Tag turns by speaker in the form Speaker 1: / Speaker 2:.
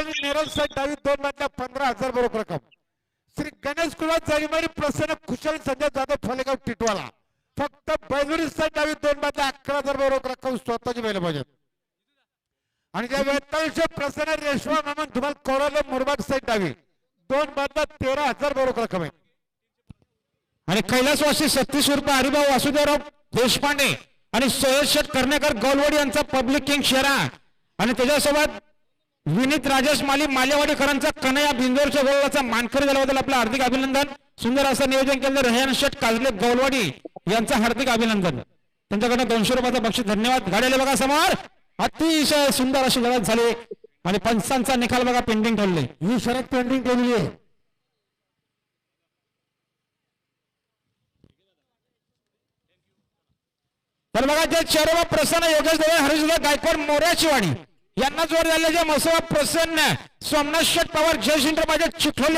Speaker 1: नीरज साहेब डावी दोन मधल्या पंधरा हजार बरोबर रक्कम. श्री गणेश कुमार जागीमारी प्रसन्न खुशाल संजय जाधव फलेगाव टिटवाला. फक्त बैजुरी साहेब डावी दोन मधल्या अकरा हजार बरोबर रक्कम स्वतःची बैल पाहिजे आणि त्या वेतांश प्रसन्न रेशमा मामन तुम्हाला कोरोना मुरबाग साहेब डावी दोन मधला तेरा हजार बरोबर रक्कम आहे.
Speaker 2: आणि कैलासवासी सत्तीस रुपये हरिभाऊ वासुदेवराव देशपांडे आणि सय्यद शेठ कर्णेकर गौलवाडी यांचा पब्लिक किंग शेरा. आणि त्याच्यासोबत विनीत राजेश माली मालेवाडीकरांचा कन्हया बिंदोरच्या गोलाचा मानकरी झाल्याबद्दल आपलं हार्दिक अभिनंदन. सुंदर असं नियोजन केलं. रेहान शेठ काजले गौलवाडी यांचं हार्दिक अभिनंदन. त्यांच्याकडनं दोनशे रुपयाचं बक्षीस. धन्यवाद. गाड्याला बघा समोर. अतिशय सुंदर अशी लढत झाली. आणि पंचांचा निकाल बघा पेंडिंग ठेवले
Speaker 1: ही शरद पेंडिंग केलेली आहे.
Speaker 2: तर बघा जे चेरोबा प्रसन्न योगेश देवे हरिशदा गायकवाड मोऱ्याची वाडी यांना जोर झाले जे मसोबा प्रसन्न सोमनाथ शेठ पवार जयशिंद्र माझे चिखलोली